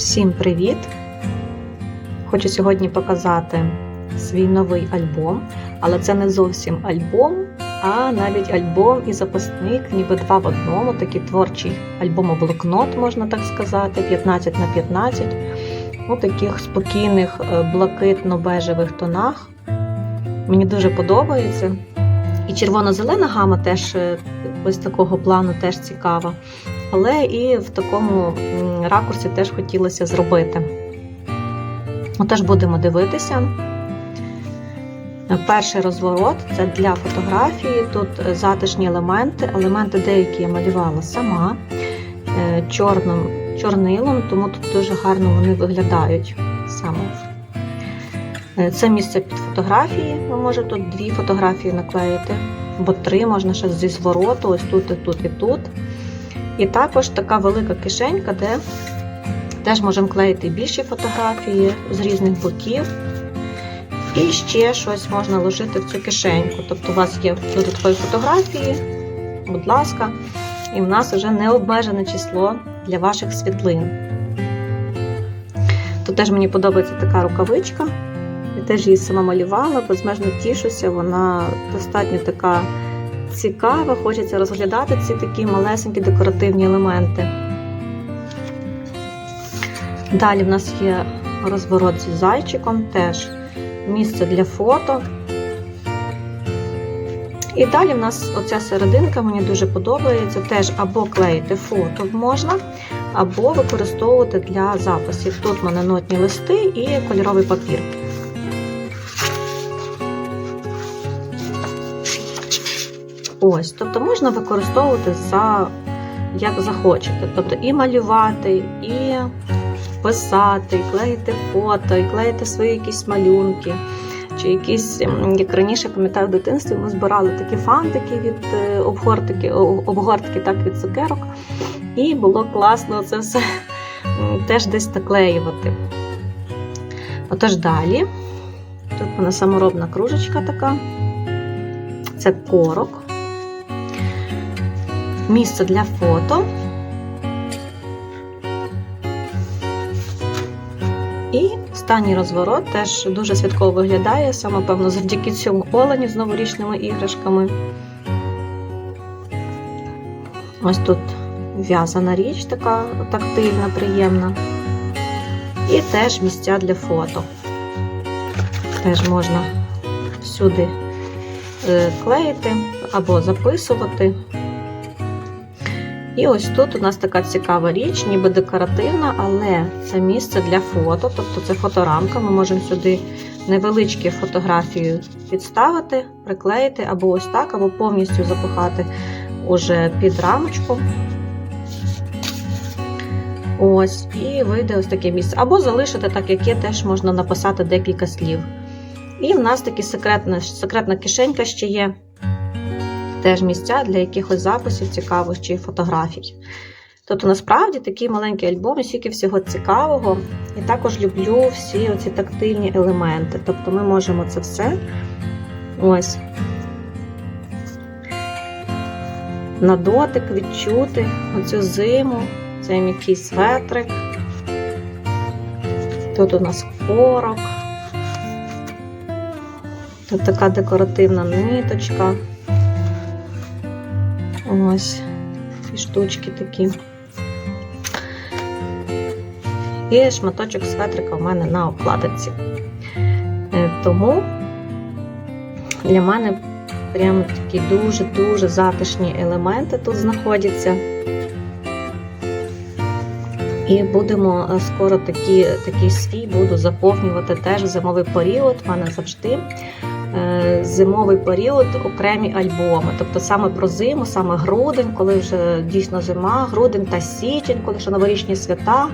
Всім привіт! Хочу сьогодні показати свій новий альбом, але це не зовсім альбом, а навіть альбом і записник, ніби два в одному, такий творчий альбом-блокнот, можна так сказати, 15 на 15 у таких спокійних е, блакитно-бежевих тонах. Мені дуже подобається. І червоно-зелена гама теж е, ось такого плану теж цікава. Але і в такому ракурсі теж хотілося зробити. Отож будемо дивитися. Перший розворот це для фотографії. Тут затишні елементи. Елементи деякі я малювала сама е, чорним, чорнилом, тому тут дуже гарно вони виглядають саме. Е, Це місце під фотографії. Ви можете тут дві фотографії наклеїти, або три можна ще зі звороту, ось тут, і тут, і тут. І також така велика кишенька, де теж можемо клеїти більші фотографії з різних боків. І ще щось можна ложити в цю кишеньку. Тобто у вас є додаткові фотографії, будь ласка, і в нас вже необмежене число для ваших світлин. Тут теж мені подобається така рукавичка. Я теж її сама малювала, безмежно тішуся, вона достатньо така цікава, хочеться розглядати ці такі малесенькі декоративні елементи. Далі в нас є розворот зі зайчиком, теж місце для фото. І далі в нас оця серединка мені дуже подобається. Теж або клеїти фото можна, або використовувати для записів. Тут мене нотні листи і кольоровий папір. Ось, тобто можна використовувати за як захочете. Тобто і малювати, і писати, і клеїти фото, і клеїти свої якісь малюнки. Чи якісь, як раніше пам'ятаю, в дитинстві ми збирали такі фантики від е, обгортки, обгортки так від цукерок. І було класно це все теж десь наклеювати. Отож далі. Тут в мене саморобна кружечка така. Це корок. Місце для фото. І останній розворот теж дуже святково виглядає, саме певно, завдяки цьому оленю з новорічними іграшками. Ось тут в'язана річ, така тактильна, приємна. І теж місця для фото. Теж можна всюди е, клеїти або записувати. І ось тут у нас така цікава річ, ніби декоративна, але це місце для фото, тобто це фоторамка. Ми можемо сюди невеличкі фотографії підставити, приклеїти або ось так, або повністю запихати уже під рамочку. Ось, і вийде ось таке місце. Або залишити так, як є, теж можна написати декілька слів. І в нас такі секретна, секретна кишенька ще є теж місця для якихось записів цікавих чи фотографій. Тобто, насправді такий маленький альбом, і стільки всього цікавого. І також люблю всі оці тактильні елементи. Тобто ми можемо це все ось на дотик відчути оцю зиму, цей м'який светрик. Тут у нас корок. Тут така декоративна ниточка. Ось ці штучки такі. І шматочок светрика в мене на обкладинці. Е, Тому для мене прям такі дуже-дуже затишні елементи тут знаходяться. І будемо е, скоро такі, такий свій буду заповнювати теж зимовий період. У мене завжди зимовий період окремі альбоми. Тобто саме про зиму, саме грудень, коли вже дійсно зима, грудень та січень, коли ще новорічні свята.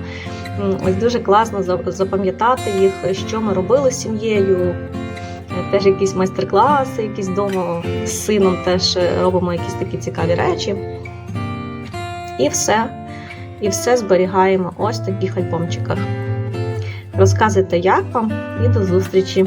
Ось дуже класно запам'ятати їх, що ми робили з сім'єю. Е, Теж якісь майстер-класи, якісь вдома з сином теж е, робимо якісь такі цікаві речі. І все. І все зберігаємо ось в таких альбомчиках. Розказуйте, як вам, і до зустрічі!